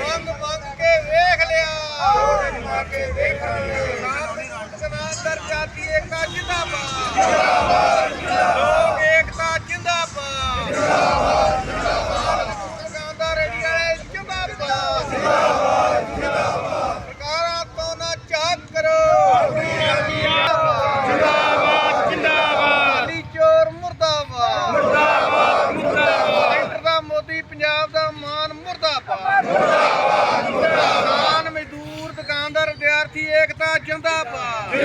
ਰੰਗ ਮੰਗ ਕੇ ਵੇਖ ਲਿਆ। ਰੰਗ ਮੰਗ ਕੇ ਵੇਖ ਲਿਆ ਸਨਾਤਨ ਜਾਤੀ ਏਕਤਾ ਜਿੰਦਾਬਾਦ। ਜਿੰਦਾਬਾਦ ਲੋਕ ਏਕਤਾ ਜਿੰਦਾਬਾਦ ਜਿੰਦਾਬਾਦ।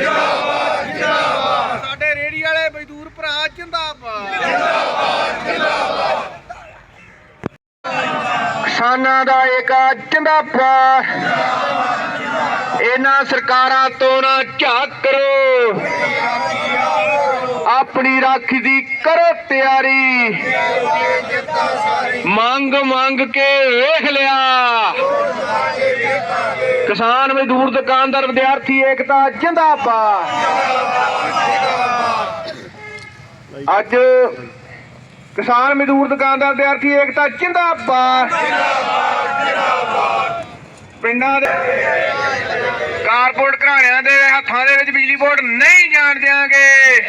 ਜਿੰਦਾਬਾਦ ਜਿੰਦਾਬਾਦ ਜਿੰਦਾਬਾਦ ਸਾਡੇ ਰੇੜੀ ਵਾਲੇ ਮਜ਼ਦੂਰ ਭਰਾ ਜਿੰਦਾਬਾਦ ਕਿਸਾਨਾਂ ਦਾ ਏਕਾ ਜਿੰਦਾਬਾਦ ਇਹਨਾਂ ਸਰਕਾਰਾਂ ਤੋਂ ਨਾ ਝਾਕ ਕਰੋ। ਆਪਣੀ ਰਾਖੀ ਦੀ ਕਰੋ ਤਿਆਰੀ। ਮੰਗ ਮੰਗ ਕੇ ਵੇਖ ਲਿਆ। ਕਿਸਾਨ ਮਜ਼ਦੂਰ, ਦੁਕਾਨਦਾਰ, ਵਿਦਿਆਰਥੀ, ਏਕਤਾ, ਜਿੰਦਾਬਾਦ। ਅੱਜ ਕਿਸਾਨ ਮਜ਼ਦੂਰ ਦੁਕਾਨਦਾਰ ਵਿਦਿਆਰਥੀ ਏਕਤਾ ਜਿੰਦਾਬਾਦ। ਪਿੰਡਾਂ ਦੇ ਕਾਰਪੋਰੇਟ ਘਰਾਣਿਆਂ ਦੇ ਹੱਥਾਂ ਦੇ ਵਿੱਚ ਬਿਜਲੀ ਬੋਰਡ ਨਹੀਂ ਜਾਣ ਦਿਆਂਗੇ।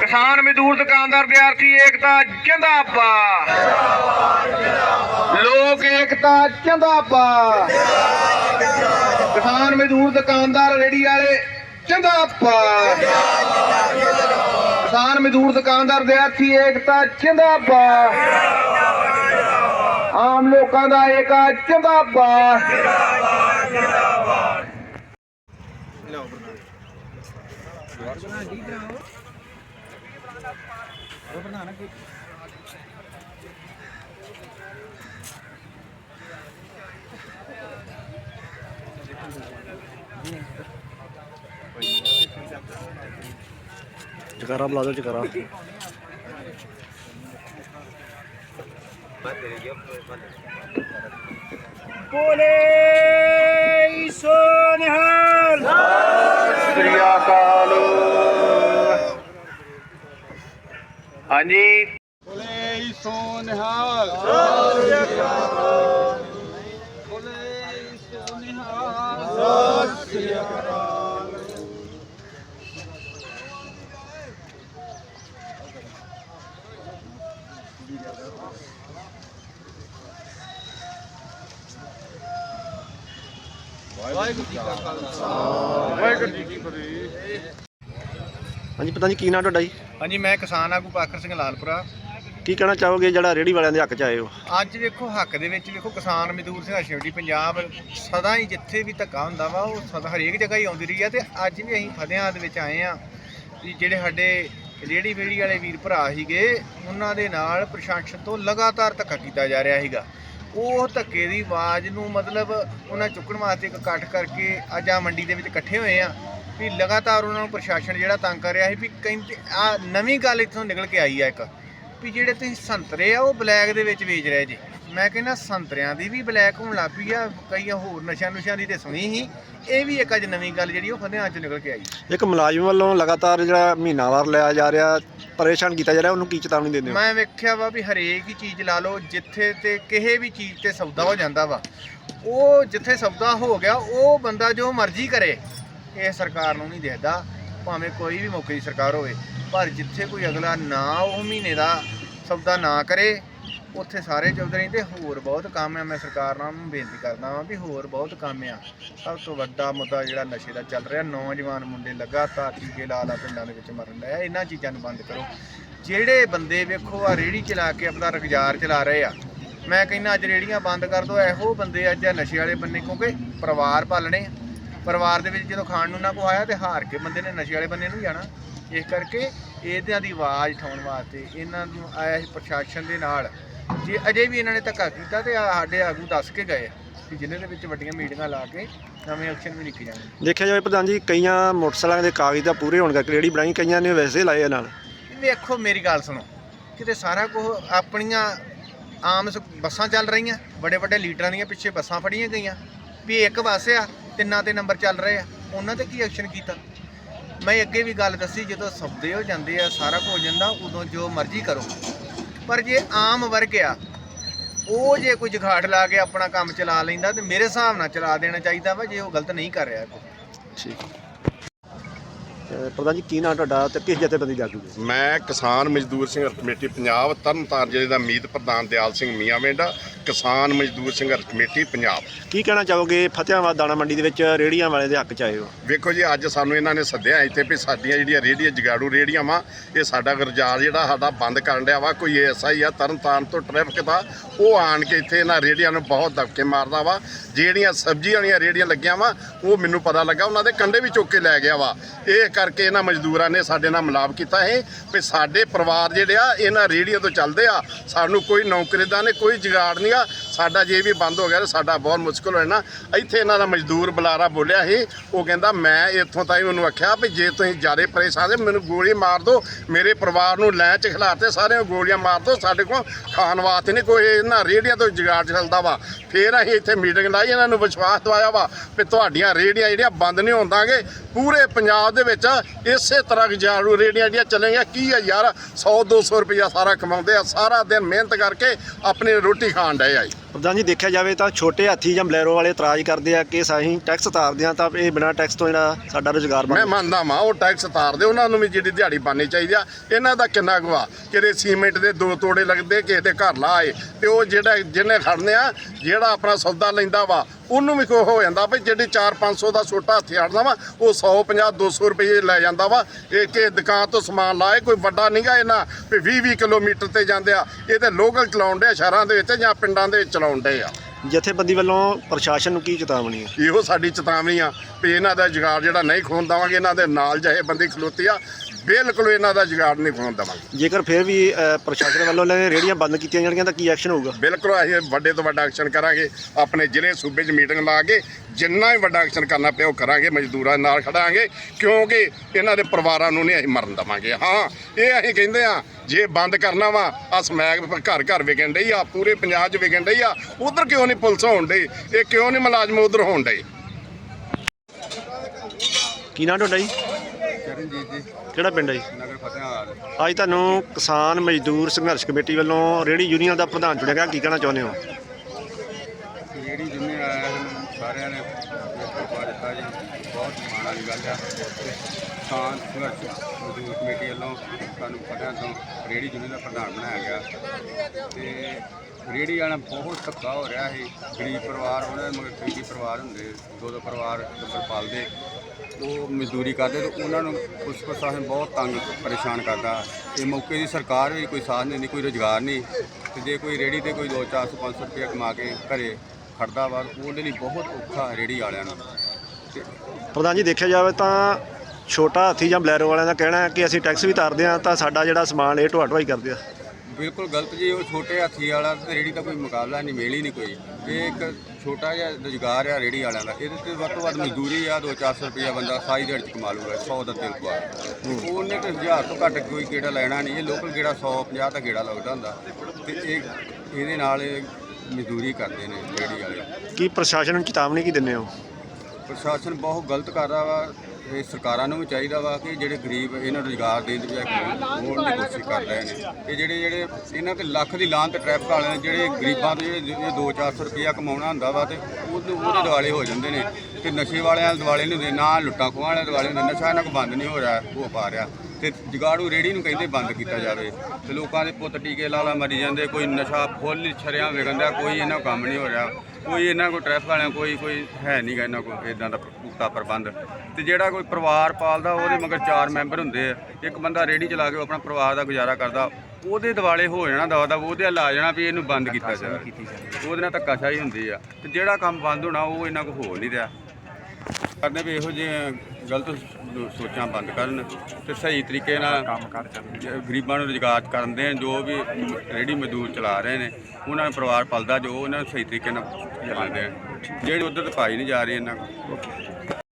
ਕਿਸਾਨ ਮਜ਼ਦੂਰ ਦੁਕਾਨਦਾਰ ਵਿਦਿਆਰਥੀ ਏਕਤਾ ਜਿੰਦਾਬਾਦ। ਲੋਕ ਏਕਤਾ ਜਿੰਦਾਬਾਦ। ਕਿਸਾਨ ਮਜ਼ਦੂਰ ਦੁਕਾਨਦਾਰ ਰੇੜੀ ਵਾਲੇ ਜਿੰਦਾਬਾਦ। ਕਿਸਾਨ ਮਜ਼ਦੂਰ ਦੁਕਾਨਦਾਰ ਵਿਦਿਆਰਥੀ ਏਕਤਾ ਜਿੰਦਾਬਾਦ। ਆਮ ਲੋਕਾਂ ਦਾ ਏਕਾ ਜਿੰਦਾਬਾਦ। ਜਕਾਰਾ ਬੁਲਾ ਦਿਓ ਜਕਾਰਾ। ਬੋਲੇ ਸੋ ਨਿਹਾਲ। ਸ੍ਰੀ ਅਕਾਲ। ਹਾਂਜੀ। ਬੋਲੇ ਸੋ ਨਿਹਾਲ। ਬੋਲੇ ਸੋ ਨਿਹਾਲ। ਸ੍ਰੀ ਅਕਾਲ। ਵਾਹਿਗੁਰੂ ਜੀ ਕਾ ਖਾਲਸਾ। ਵਾਹਿਗੁਰੂ ਜੀ ਕੀ ਫਤਿਹ। ਹਾਂਜੀ ਪਤਾ ਨਹੀਂ ਕੀ ਨਾਂ ਤੁਹਾਡਾ ਜੀ? ਹਾਂਜੀ ਮੈਂ ਕਿਸਾਨ ਆਗੂ ਪਾਖਰ ਸਿੰਘ ਲਾਲਪੁਰਾ। ਕੀ ਕਹਿਣਾ ਚਾਹੋਗੇ ਜਿਹੜਾ ਰੇੜੀ ਵਾਲਿਆਂ ਦੇ ਹੱਕ 'ਚ ਆਏ ਹੋ? ਅੱਜ ਵੇਖੋ ਹੱਕ ਦੇ ਵਿੱਚ ਵੇਖੋ ਕਿਸਾਨ ਮਜ਼ਦੂਰ ਸੰਘਰਸ਼ ਕਮੇਟੀ ਪੰਜਾਬ ਸਦਾ ਹੀ ਜਿੱਥੇ ਵੀ ਧੱਕਾ ਹੁੰਦਾ ਵਾ ਉਹ ਸਦਾ ਹਰੇਕ ਜਗ੍ਹਾ ਹੀ ਆਉਂਦੀ ਰਹੀ ਆ ਤੇ ਅੱਜ ਵੀ ਅਸੀਂ ਫਤਿਆਂ ਦੇ ਵਿੱਚ ਆਏ ਆ ਵੀ ਜਿਹੜੇ ਸਾਡੇ ਰੇੜੀ ਵੇੜੀ ਵਾਲੇ ਵੀਰ ਭਰਾ ਸੀਗੇ ਉਹਨਾਂ ਦੇ ਨਾਲ ਪ੍ਰਸ਼ਾਸਨ ਤੋਂ ਲਗਾਤਾਰ ਧੱਕਾ ਕੀਤਾ ਜਾ ਰਿਹਾ ਸੀਗਾ। ਉਹ ਧੱਕੇ ਦੀ ਆਵਾਜ਼ ਨੂੰ ਮਤਲਬ ਉਹਨਾਂ ਚੁੱਕਣ ਵਾਸਤੇ ਇੱਕ ਇਕੱਠ ਕਰਕੇ ਅੱਜ ਆ ਮੰਡੀ ਦੇ ਵਿੱਚ ਇਕੱਠੇ ਹੋਏ ਆ ਵੀ ਲਗਾਤਾਰ ਉਹਨਾਂ ਨੂੰ ਪ੍ਰਸ਼ਾਸਨ ਜਿਹੜਾ ਤੰਗ ਕਰ ਰਿਹਾ ਸੀ ਵੀ ਕਹਿੰਦੇ ਆ ਨਵੀਂ ਗੱਲ ਇੱਥੋਂ ਨਿਕਲ ਕੇ ਆਈ ਆ ਇੱਕ ਵੀ ਜਿਹੜੇ ਤੁਸੀਂ ਸੰਤਰੇ ਆ ਉਹ ਬਲੈਕ ਦੇ ਵਿੱਚ ਵੇਚ ਰਹੇ ਜੀ। ਮੈਂ ਕਹਿੰਦਾ ਸੰਤਰਿਆਂ ਦੀ ਵੀ ਬਲੈਕ ਹੋਣ ਲੱਗ ਪਈ ਆ ਕਈ ਹੋਰ ਨਸ਼ਾ ਨੁਸ਼ਿਆਂ ਦੀ ਤੇ ਸੁਣੀ ਸੀ। ਇਹ ਵੀ ਇੱਕ ਅੱਜ ਨਵੀਂ ਗੱਲ ਜਿਹੜੀ ਉਹ ਫਤਿਆਂ ਚ ਨਿਕਲ ਕੇ ਆਈ। ਇੱਕ ਮੁਲਾਜ਼ਮ ਵੱਲੋਂ ਲਗਾਤਾਰ ਜਿਹੜਾ ਮਹੀਨਾਵਾਰ ਲਿਆ ਜਾ ਰਿਹਾ ਪਰੇਸ਼ਾਨ ਕੀਤਾ ਜਾ ਰਿਹਾ ਉਹਨੂੰ ਕੀ ਚੇਤਾਵਨੀ ਦਿੰਦੇ ਹੋ? ਮੈਂ ਵੇਖਿਆ ਵਾ ਵੀ ਹਰੇਕ ਹੀ ਚੀਜ਼ ਲਾ ਲਓ ਜਿੱਥੇ ਤੇ ਕਿਸੇ ਵੀ ਚੀਜ਼ ਤੇ ਸੌਦਾ ਹੋ ਜਾਂਦਾ ਵਾ। ਉਹ ਜਿੱਥੇ ਸੌਦਾ ਹੋ ਗਿਆ ਉਹ ਬੰਦਾ ਜੋ ਮਰਜ਼ੀ ਕਰੇ ਇਹ ਸਰਕਾਰ ਨੂੰ ਨਹੀਂ ਦੇਖਦਾ ਭਾਵੇਂ ਕੋਈ ਵੀ ਮੌਕੇ ਦੀ ਸਰਕਾਰ ਹੋਵੇ। ਪਰ ਜਿੱਥੇ ਕੋਈ ਅਗਲਾ ਨਾ ਉਹ ਮਹੀਨੇ ਦਾ ਸੌਦਾ ਨਾ ਕਰੇ ਉੱਥੇ ਸਾਰੇ ਚੱਲਦੇ ਰਹਿੰਦੇ ਹੋਰ ਬਹੁਤ ਕੰਮ ਆ। ਮੈਂ ਸਰਕਾਰ ਨਾਲ ਬੇਨਤੀ ਕਰਦਾ ਹਾਂ ਵੀ ਹੋਰ ਬਹੁਤ ਕੰਮ ਆ। ਸਭ ਤੋਂ ਵੱਡਾ ਮੁੱਦਾ ਜਿਹੜਾ ਨਸ਼ੇ ਦਾ ਚੱਲ ਰਿਹਾ, ਨੌਜਵਾਨ ਮੁੰਡੇ ਲਗਾਤਾਰ ਟੀਕੇ ਲਾ ਲਾ ਪਿੰਡਾਂ ਦੇ ਵਿੱਚ ਮਰਨ ਡਿਆ ਇਹਨਾਂ ਚੀਜ਼ਾਂ ਨੂੰ ਬੰਦ ਕਰੋ। ਜਿਹੜੇ ਬੰਦੇ ਵੇਖੋ ਆ ਰੇੜੀ ਚਲਾ ਕੇ ਆਪਣਾ ਰੁਜ਼ਗਾਰ ਚਲਾ ਰਹੇ ਆ, ਮੈਂ ਕਹਿੰਦਾ ਅੱਜ ਰੇੜੀਆਂ ਬੰਦ ਕਰ ਦੋ। ਇਹੋ ਬੰਦੇ ਅੱਜ ਆ ਨਸ਼ੇ ਵਾਲੇ ਬੰਨੇ, ਕਿਉਂਕਿ ਪਰਿਵਾਰ ਪਾਲਣੇ ਪਰਿਵਾਰ ਦੇ ਵਿੱਚ ਜਦੋਂ ਖਾਣ ਨੂੰ ਨਾ ਕੋ ਆਇਆ ਤੇ ਹਾਰ ਕੇ ਬੰਦੇ ਨੇ ਨਸ਼ੇ ਵਾਲੇ ਬੰਨੇ ਨੂੰ ਜਾਣਾ। ਇਸ ਕਰਕੇ ਇਹਦਿਆਂ ਦੀ ਆਵਾਜ਼ ਉਠਾਉਣ ਵਾਸਤੇ ਇਹਨਾਂ ਨੂੰ ਆਇਆ ਸੀ ਪ੍ਰਸ਼ਾਸਨ ਦੇ ਨਾਲ। ਜੇ ਅਜੇ ਵੀ ਇਹਨਾਂ ਨੇ ਧੱਕਾ ਕੀਤਾ ਤੇ ਆਹ ਸਾਡੇ ਆਗੂ ਦੱਸ ਕੇ ਗਏ ਕਿ ਜ਼ਿਲ੍ਹੇ ਦੇ ਵਿੱਚ ਵੱਡੀਆਂ ਮੀਟਿੰਗਾਂ ਲਾ ਕੇ ਨਵੇਂ ਐਕਸ਼ਨ ਵੀ ਲਿਖੇ ਜਾਣਗੇ ਦੇਖਿਆ ਜਾਵੇ ਪ੍ਰਧਾਨ ਜੀ ਕਈਆਂ ਮੋਟਰਸਾਈਕਲਾਂ ਦੇ ਕਾਗਜ਼ ਤਾਂ ਪੂਰੇ ਹੋਣ ਕਰਕੇ ਰੇੜੀ ਬਣਾਈ ਕਈਆਂ ਨੇ ਵੈਸੇ ਲਾਏ ਆ ਨਾਲ। ਵੇਖੋ ਮੇਰੀ ਗੱਲ ਸੁਣੋ ਕਿਤੇ ਸਾਰਾ ਕੁਝ ਆਪਣੀਆਂ ਆਮ ਸ- ਬੱਸਾਂ ਚੱਲ ਰਹੀਆਂ ਵੱਡੇ ਵੱਡੇ ਲੀਡਰਾਂ ਦੀਆਂ ਪਿੱਛੇ ਬੱਸਾਂ ਫੜੀਆਂ ਗਈਆਂ ਵੀ ਇੱਕ ਬੱਸ ਆ ਤਿੰਨਾਂ ਤੇ ਨੰਬਰ ਚੱਲ ਰਹੇ ਆ ਉਹਨਾਂ ਤੇ ਕੀ ਐਕਸ਼ਨ ਕੀਤਾ? ਮੈਂ ਅੱਗੇ ਵੀ ਗੱਲ ਦੱਸੀ ਜਦੋਂ ਸੌਦੇ ਹੋ ਜਾਂਦੇ ਆ ਸਾਰਾ ਕੁਝ ਹੋ ਜਾਂਦਾ ਉਦੋਂ ਜੋ ਮਰਜ਼ੀ ਕਰੋ। ਪਰ ਜੇ ਆਮ ਵਰਗ ਆ, ਉਹ ਜੇ ਕੋਈ ਜਖਾੜ ਲਾ ਕੇ ਆਪਣਾ ਕੰਮ ਚਲਾ ਲੈਂਦਾ ਤੇ ਮੇਰੇ ਹਿਸਾਬ ਨਾਲ ਚਲਾ ਦੇਣਾ ਚਾਹੀਦਾ ਵਾ, ਜੇ ਉਹ ਗਲਤ ਨਹੀਂ ਕਰ ਰਿਹਾ ਠੀਕ। ਪ੍ਰਧਾਨ ਜੀ ਕੀ ਨਾਮ ਤੁਹਾਡਾ ਤੇ ਕਿਸ ਜਥੇਬੰਦੀ ਦੇ ਆਗੂ ਜੀ ਮੈਂ ਕਿਸਾਨ ਮਜ਼ਦੂਰ ਸੰਘਰਸ਼ ਕਮੇਟੀ ਪੰਜਾਬ ਤਰਨਤਾਰਨ ਜ਼ਿਲ੍ਹੇ ਦਾ ਮੀਤ ਪ੍ਰਧਾਨ ਦਿਆਲ ਸਿੰਘ ਮੀਆਂਵਿੰਡ ਕਿਸਾਨ ਮਜ਼ਦੂਰ ਸੰਘਰਸ਼ ਕਮੇਟੀ ਪੰਜਾਬ। ਕੀ ਕਹਿਣਾ ਚਾਹੋਗੇ ਫਤਿਆਬਾਦ ਦਾਣਾ ਮੰਡੀ ਦੇ ਵਿੱਚ ਰੇੜੀਆਂ ਵਾਲੇ ਦੇ ਹੱਕ ਚ ਆਏ ਹੋ? ਵੇਖੋ ਜੀ ਅੱਜ ਸਾਨੂੰ ਇਹਨਾਂ ਨੇ ਸੱਦਿਆ ਇੱਥੇ ਵੀ ਸਾਡੀਆਂ ਜਿਹੜੀਆਂ ਰੇਹੜੀਆਂ ਜਗਾੜੂ ਰੇਹੜੀਆਂ ਵਾ ਇਹ ਸਾਡਾ ਗੁਰਜਾਲ ਜਿਹੜਾ ਸਾਡਾ ਬੰਦ ਕਰਨ ਡਿਆ ਵਾ ਕੋਈ ਐਸਆਈ ਆ ਤਰਨਤਾਰਨ ਤੋਂ ਟ੍ਰੈਫਿਕ ਦਾ ਉਹ ਆਣ ਕੇ ਇੱਥੇ ਇਹਨਾਂ ਰੇਹੜੀਆਂ ਨੂੰ ਬਹੁਤ ਦਬਕੇ ਮਾਰਦਾ ਵਾ। ਜਿਹੜੀਆਂ ਸਬਜ਼ੀਆਂ ਵਾਲੀਆਂ ਰੇਹੜੀਆਂ ਲੱਗੀਆਂ ਵਾ, ਉਹ ਮੈਨੂੰ ਪਤਾ ਲੱਗਾ, ਉਹਨਾਂ ਦੇ ਕੰਡੇ ਵੀ ਚੁੱਕ ਕੇ ਲੈ ਗਿਆ ਵਾ। ਇਹ ਕਰਕੇ ਇਹਨਾਂ ਮਜ਼ਦੂਰਾਂ ਨੇ ਸਾਡੇ ਨਾਲ ਮਿਲਾਪ ਕੀਤਾ ਹੈ ਵੀ ਸਾਡੇ ਪਰਿਵਾਰ ਜਿਹੜੇ ਆ, ਇਹਨਾਂ ਰੇਹੜੀਆਂ ਤੋਂ ਚੱਲਦੇ ਆ। ਸਾਨੂੰ ਕੋਈ ਨੌਕਰੀ ਦਾ ਨੇ, ਕੋਈ ਜੁਗਾੜ ਨਹੀਂ ਆ। ਸਾਡਾ ਜੇ ਵੀ ਬੰਦ ਹੋ ਗਿਆ ਤਾਂ ਸਾਡਾ ਬਹੁਤ ਮੁਸ਼ਕਲ ਹੋ ਜਾਣਾ। ਇੱਥੇ ਇਹਨਾਂ ਦਾ ਮਜ਼ਦੂਰ ਬੁਲਾਰਾ ਬੋਲਿਆ ਸੀ, ਉਹ ਕਹਿੰਦਾ, ਮੈਂ ਇੱਥੋਂ ਤਾਈ ਉਹਨੂੰ ਆਖਿਆ ਵੀ ਜੇ ਤੁਸੀਂ ਜ਼ਿਆਦਾ ਪਰੇਸ਼ਾਨ ਜੇ ਮੈਨੂੰ ਗੋਲੀ ਮਾਰ ਦਿਓ, ਮੇਰੇ ਪਰਿਵਾਰ ਨੂੰ ਲੈ ਚ ਖਿਲਾਤੇ ਸਾਰਿਆਂ ਨੂੰ ਗੋਲੀਆਂ ਮਾਰ ਦਿਓ, ਸਾਡੇ ਕੋਲ ਖਾਣ ਵਾਸਤੇ ਨਹੀਂ ਕੋਈ, ਇਹਨਾਂ ਰੇਹੜੀਆਂ ਤੋਂ ਜੁਗਾੜ ਚੱਲਦਾ ਵਾ। ਫਿਰ ਅਸੀਂ ਇੱਥੇ ਮੀਟਿੰਗ ਲਾਈ ਇਹਨਾਂ ਨੂੰ ਵਿਸ਼ਵਾਸ ਦਵਾਇਆ ਵਾ ਵੀ ਤੁਹਾਡੀਆਂ ਰੇਹੜੀਆਂ ਜਿਹੜੀਆਂ ਬੰਦ ਨਹੀਂ ਹੋਣ ਦਾਂਗੇ, ਪੂਰੇ ਪੰਜਾਬ ਦੇ ਵਿੱਚ ਇਸੇ ਤਰ੍ਹਾਂ ਜਾਰੂ ਰੇਹੜੀਆਂ ਜਿਹੜੀਆਂ ਚੱਲਣਗੀਆਂ ਕੀ ਆ ਯਾਰ 100 200 ਰੁਪਇਆ ਸਾਰਾ ਕਮਾਉਂਦੇ ਆ, ਸਾਰਾ ਦਿਨ ਮਿਹਨਤ ਕਰਕੇ ਆਪਣੀ ਰੋਟੀ ਖਾਣ ਡਏ ਆ ਜੀ। ਪ੍ਰਧਾਨ ਜੀ ਦੇਖਿਆ ਜਾਵੇ ਤਾਂ ਛੋਟੇ ਹਾਥੀ ਜਾਂ ਬਲੈਰੋ ਵਾਲੇ ਇਤਰਾਜ਼ ਕਰਦੇ ਆ ਕਿ ਅਸੀਂ ਟੈਕਸ ਉਤਾਰਦੇ ਆ ਤਾਂ ਇਹ ਬਿਨਾਂ ਟੈਕਸ ਤੋਂ ਜਿਹੜਾ ਸਾਡਾ ਰੋਜ਼ਗਾਰ ਮੈਂ ਬਣ ਮੰਨਦਾ ਵਾਂ ਉਹ ਟੈਕਸ ਉਤਾਰਦੇ ਉਹਨਾਂ ਨੂੰ ਵੀ ਜਿਹੜੀ ਦਿਹਾੜੀ ਬਣਨੀ ਚਾਹੀਦੀ ਆ ਇਹਨਾਂ ਦਾ ਕਿੰਨਾ ਗਵਾ ਕਿਤੇ ਸੀਮੈਂਟ ਦੇ ਦੋ ਤੋੜੇ ਲੱਗਦੇ ਕਿਸੇ ਦੇ ਘਰ ਲਾ ਆਏ ਤੇ ਉਹ ਜਿਹੜਾ ਜਿਹਨੇ ਖੜਨੇ ਆ ਜਿਹੜਾ ਆਪਣਾ ਸੌਦਾ ਲੈਂਦਾ ਵਾ ਉਹਨੂੰ ਵੀ ਕੋ ਹੋ ਜਾਂਦਾ ਵੀ ਜਿਹੜੀ 4-500 ਦਾ ਛੋਟਾ ਹੱਥੀ ਹੜਦਾ ਵਾ ਉਹ 150 200 ਰੁਪਏ ਲੈ ਜਾਂਦਾ ਵਾ। ਇਹ ਕਿ ਦੁਕਾਨ ਤੋਂ ਸਮਾਨ ਲਾਏ ਕੋਈ ਵੱਡਾ ਨਹੀਂਗਾ ਇਹਨਾਂ ਵੀ 20-20 ਕਿਲੋਮੀਟਰ ਤੇ ਜਾਂਦੇ ਆ। ਇਹ ਤੇ ਲੋਕਲ ਚਲਾਉਣ ਦੇ ਸ਼ਹਿਰਾਂ ਦੇ ਵਿੱਚ ਜਾਂ ਪਿੰਡਾਂ ਦੇ ਵਿੱਚ ਚਲਾਉਣ ਦੇ ਆ। ਜਥੇਬੰਦੀ ਵੱਲੋਂ ਪ੍ਰਸ਼ਾਸਨ ਨੂੰ ਕੀ ਚੇਤਾਵਨੀ ਹੈ? ਇਹੋ ਸਾਡੀ ਚੇਤਾਵਨੀ ਆ ਵੀ ਇਹਨਾਂ ਦਾ ਜੁਗਾੜ ਜਿਹੜਾ ਨਹੀਂ ਖੋਣ ਦੇਵਾਂਗੇ ਇਹਨਾਂ ਦੇ ਨਾਲ ਜਿਹੇ ਬੰਦੇ ਖਲੋਤੇ ਆ। ਬਿਲਕੁਲ ਇਹਨਾਂ ਦਾ ਜੁਗਾੜ ਨਹੀਂ ਖੋਣ ਦੇਵਾਂਗੇ। ਜੇਕਰ ਫਿਰ ਵੀ ਪ੍ਰਸ਼ਾਸਨ ਵੱਲੋਂ ਇਹਨਾਂ ਰੇੜੀਆਂ ਬੰਦ ਕੀਤੀਆਂ ਜਾਣਗੀਆਂ ਤਾਂ ਕੀ ਐਕਸ਼ਨ ਹੋਊਗਾ? ਬਿਲਕੁਲ ਅਸੀਂ ਵੱਡੇ ਤੋਂ ਵੱਡਾ ਐਕਸ਼ਨ ਕਰਾਂਗੇ। ਆਪਣੇ ਜ਼ਿਲ੍ਹੇ ਸੂਬੇ 'ਚ ਮੀਟਿੰਗ ਲਾ ਕੇ ਜਿੰਨਾ ਹੀ ਵੱਡਾ ਐਕਸ਼ਨ ਕਰਨਾ ਪਿਆ ਉਹ ਕਰਾਂਗੇ ਮਜ਼ਦੂਰਾਂ ਨਾਲ ਖੜਾਂਗੇ ਕਿਉਂਕਿ ਇਹਨਾਂ ਦੇ ਪਰਿਵਾਰਾਂ ਨੂੰ ਨਹੀਂ ਅਸੀਂ ਮਰਨ ਦੇਵਾਂਗੇ। ਹਾਂ ਇਹ ਅਸੀਂ ਕਹਿੰਦੇ ਆ ਜੇ ਬੰਦ ਕਰਨਾ ਵਾ ਆ ਸਮੈਕ ਘਰ ਘਰ ਵਿਕਣ ਡਈ ਆ ਪੂਰੇ ਪੰਜਾਬ 'ਚ ਵਿਕਣ ਡਈ ਆ ਉਧਰ ਕਿਉਂ ਨਹੀਂ ਪੁਲਿਸ ਹੋਣ ਡਈ? ਇਹ ਕਿਉਂ ਨਹੀਂ ਮੁਲਾਜ਼ਮ ਉਧਰ ਹੋਣ ਡਈ ਕੀ ਨਾਂ ਤੁਹਾਡਾ ਜੀ? ਚਰਨਜੀਤ ਜੀ ਕਿਹੜਾ ਪਿੰਡ ਹੈ ਜੀ? ਨਗਰ ਫਤਿਹਾਬਾਦ ਅੱਜ ਤੁਹਾਨੂੰ ਕਿਸਾਨ ਮਜ਼ਦੂਰ ਸੰਘਰਸ਼ ਕਮੇਟੀ ਵੱਲੋਂ ਰੇਹੜੀ ਯੂਨੀਅਨ ਦਾ ਪ੍ਰਧਾਨ ਚੁਣਿਆ ਗਿਆ। ਕੀ ਕਹਿਣਾ ਚਾਹੁੰਦੇ ਹੋ? ਜਿਹੜੀ ਜਿੰਨੇ ਆਇਆ ਹਨ ਸਾਰਿਆਂ ਨੇ ਪਾ ਦਿੱਤਾ ਜੀ। ਬਹੁਤ ਮਾਣ ਵਾਲੀ ਗੱਲ ਆ। ਤੇ ਕਿਸਾਨ ਸੰਘਰਸ਼ ਮਜ਼ਦੂਰ ਕਮੇਟੀ ਵੱਲੋਂ ਸਾਨੂੰ ਪਤਾ ਤੋਂ ਰੇੜੀ ਜਿੰਨੇ ਦਾ ਪ੍ਰਧਾਨ ਬਣਾਇਆ ਗਿਆ। ਤੇ ਰੇੜੀ ਵਾਲਾ ਬਹੁਤ ਧੱਕਾ ਹੋ ਰਿਹਾ ਸੀ। ਗਰੀਬ ਪਰਿਵਾਰ ਉਹਨਾਂ ਦੇ ਮਗਰ ਕਈ ਪਰਿਵਾਰ ਹੁੰਦੇ ਦੋ ਦੋ ਪਰਿਵਾਰ ਟੱਬਰ ਪਾਲਦੇ। ਉਹ ਮਜ਼ਦੂਰੀ ਕਰਦੇ ਤੇ ਉਹਨਾਂ ਨੂੰ ਕੁਛ ਪ੍ਰਸ਼ਾਸਨ ਬਹੁਤ ਤੰਗ ਪਰੇਸ਼ਾਨ ਕਰਦਾ। ਇਹ ਮੌਕੇ ਦੀ ਸਰਕਾਰ ਵੀ ਕੋਈ ਸਾਥ ਨਹੀਂ ਕੋਈ ਰੁਜ਼ਗਾਰ ਨਹੀਂ। ਤੇ ਜੇ ਕੋਈ ਰੇੜੀ ਤੇ ਕੋਈ 2 400 500 ਰੁਪਏ ਕਮਾ ਕੇ ਘਰੇ ਖੜਦਾ ਵਾ ਉਹਦੇ ਲਈ ਬਹੁਤ ਔਖਾ ਰੇੜੀ ਵਾਲਿਆਂ ਨੂੰ। ਤੇ ਪ੍ਰਧਾਨ ਜੀ ਦੇਖਿਆ ਜਾਵੇ ਤਾਂ ਛੋਟਾ ਹਾਥੀ ਜਾਂ ਬਲੈਰੋ ਵਾਲਿਆਂ ਦਾ ਕਹਿਣਾ ਹੈ ਕਿ ਅਸੀਂ ਟੈਕਸ ਵੀ ਤਾਰਦੇ ਆ ਤਾਂ ਸਾਡਾ ਜਿਹੜਾ ਸਮਾਨ ਇਹ ਢੋਆ ਢੋਆਈ ਕਰਦੇ ਆ। ਬਿਲਕੁਲ ਗਲਤ ਜੀ ਉਹ ਛੋਟੇ ਹਾਥੀ ਵਾਲਾ ਤੇ ਰੇੜੀ ਦਾ ਕੋਈ ਮੁਕਾਬਲਾ ਨਹੀਂ ਮੇਲ ਹੀ ਨਹੀਂ ਕੋਈ। ਇਹ ਇੱਕ ਛੋਟਾ ਜਿਹਾ ਰੁਜ਼ਗਾਰ ਆ ਰੇੜੀ ਵਾਲਿਆਂ ਦਾ ਇਹਦੇ ਤੇ ਵੱਧ ਤੋਂ ਵੱਧ ਮਜ਼ਦੂਰੀ ਆ 2-400 ਰੁਪਇਆ ਬੰਦਾ ਸਾਈ ਦਿਹਾੜੀ ਚ ਕਮਾ ਲੂਗਾ 100 ਦਾ ਤੇਲ ਕੇ। ਉਹਨੇ ਤੇ 1000 ਤੋਂ ਘੱਟ ਕੋਈ ਗੇੜਾ ਲੈਣਾ ਨਹੀਂ ਇਹ ਲੋਕਲ ਗੇੜਾ 150 ਦਾ ਗੇੜਾ ਲੱਗਦਾ ਹੁੰਦਾ। ਤੇ ਇਹ ਇਹਦੇ ਨਾਲ ਇਹ ਮਜ਼ਦੂਰੀ ਕਰਦੇ ਨੇ ਰੇੜੀ ਵਾਲੇ। ਕੀ ਪ੍ਰਸ਼ਾਸਨ ਨੂੰ ਚੇਤਾਵਨੀ ਕੀ ਦਿੰਦੇ ਹੋ? ਪ੍ਰਸ਼ਾਸਨ ਬਹੁਤ ਗਲਤ ਕਰਦਾ ਵਾ ਇਹ ਸਰਕਾਰਾਂ ਨੂੰ ਵੀ ਚਾਹੀਦਾ ਵਾ ਕਿ ਜਿਹੜੇ ਗਰੀਬ ਇਹਨਾਂ ਨੂੰ ਰੁਜ਼ਗਾਰ ਦੇਣ ਦੀ ਬਜਾਏ ਹੋਣ ਦੀ ਕੋਸ਼ਿਸ਼ ਕਰ ਰਹੇ ਨੇ। ਇਹ ਜਿਹੜੇ ਜਿਹੜੇ ਇਹਨਾਂ ਤੇ ਲੱਖ ਦੀ ਲਾਂ ਤੇ ਟ੍ਰੈਫਿਕ ਵਾਲਿਆਂ ਨੇ ਜਿਹੜੇ ਗਰੀਬਾਂ ਤੋਂ ਜਿਹੜੇ 2-400 ਰੁਪਇਆ ਕਮਾਉਣਾ ਹੁੰਦਾ ਵਾ ਤੇ ਉਹਦੇ ਉਹਦੇ ਦਿਵਾਲੇ ਹੋ ਜਾਂਦੇ ਨੇ। ਤੇ ਨਸ਼ੇ ਵਾਲਿਆਂ ਦੇ ਦਿਵਾਲੇ ਨਹੀਂ ਹੁੰਦੇ, ਨਾ ਲੁੱਟਾਂ ਖੋਹਾਂ ਵਾਲਿਆਂ ਦੇ ਦਿਵਾਲੇ ਹੁੰਦੇ, ਨਸ਼ਾ ਇਹਨਾਂ ਕੋ ਬੰਦ ਨਹੀਂ ਹੋ ਰਿਹਾ ਹੋ ਪਾ ਰਿਹਾ। ਤੇ ਜਗਾੜੂ ਰੇੜੀ ਨੂੰ ਕਹਿੰਦੇ ਬੰਦ ਕੀਤਾ ਜਾਵੇ ਤੇ ਲੋਕਾਂ ਦੇ ਪੁੱਤ ਟੀਕੇ ਲਾ ਲਾ, ਮਰੀ ਜਾਂਦੇ, ਕੋਈ ਨਸ਼ਾ ਫੁੱਲ ਛਰਿਆ ਵਿਕਦਾ ਕੋਈ ਇਹਨਾਂ ਕੰਮ ਨਹੀਂ ਹੋ ਰਿਹਾ, ਕੋਈ ਇਹਨਾਂ ਕੋਲ ਟ੍ਰੈਫਿਕ ਵਾਲਿਆਂ, ਕੋਈ ਕੋਈ ਹੈ ਨਹੀਂ ਗਾ ਇਹਨਾਂ ਕੋਲ ਇਦਾਂ ਦਾ ਪੁਖਤਾ ਪ੍ਰਬੰਧ। ਤੇ ਜਿਹੜਾ ਕੋਈ ਪਰਿਵਾਰ ਪਾਲਦਾ, ਉਹਦੇ ਮਗਰ ਚਾਰ ਮੈਂਬਰ ਹੁੰਦੇ ਆ, ਇੱਕ ਬੰਦਾ ਰੇੜੀ ਚਲਾ ਕੇ ਉਹ ਆਪਣਾ ਪਰਿਵਾਰ ਦਾ ਗੁਜ਼ਾਰਾ ਕਰਦਾ, ਉਹਦੇ ਦਿਵਾਲੇ ਹੋ ਜਾਣਾ ਦਵਾ ਦਾ ਉਹਦੇ ਹੱਲ ਆ ਜਾਣਾ ਵੀ ਇਹਨੂੰ ਬੰਦ ਕੀਤਾ ਜਾਵੇ। ਉਹਦੇ ਨਾਲ ਧੱਕਾਸ਼ਾਹੀ ਹੁੰਦੀ ਆ, ਤੇ ਜਿਹੜਾ ਕੰਮ ਬੰਦ ਹੋਣਾ, ਉਹ ਇਹਨਾਂ ਕੋਲ ਹੋ ਨਹੀਂ ਰਿਹਾ। ਕਰਨੇ ਵੀ ਇਹੋ ਜਿਹੇ ਗਲਤ ਸੋਚਾਂ ਬੰਦ ਕਰਨ ਤੇ ਸਹੀ ਤਰੀਕੇ ਨਾਲ ਕੰਮ ਕਰ ਗਰੀਬਾਂ ਨੂੰ ਰੁਜ਼ਗਾਰ ਕਰਨ ਦੇਣ ਜੋ ਵੀ ਰੇੜੀ ਮਜ਼ਦੂਰ ਚਲਾ ਰਹੇ ਨੇ ਉਹਨਾਂ ਦਾ ਪਰਿਵਾਰ ਪਲਦਾ ਜੋ ਉਹਨਾਂ ਨੂੰ ਸਹੀ ਤਰੀਕੇ ਨਾਲ ਚੱਲਣ ਦੇਣ ਜਿਹੜੇ ਉਧਰ ਤੇ ਪਾਈ ਨਹੀਂ ਜਾ ਰਹੀ ਇਹਨਾਂ ਕੋਲ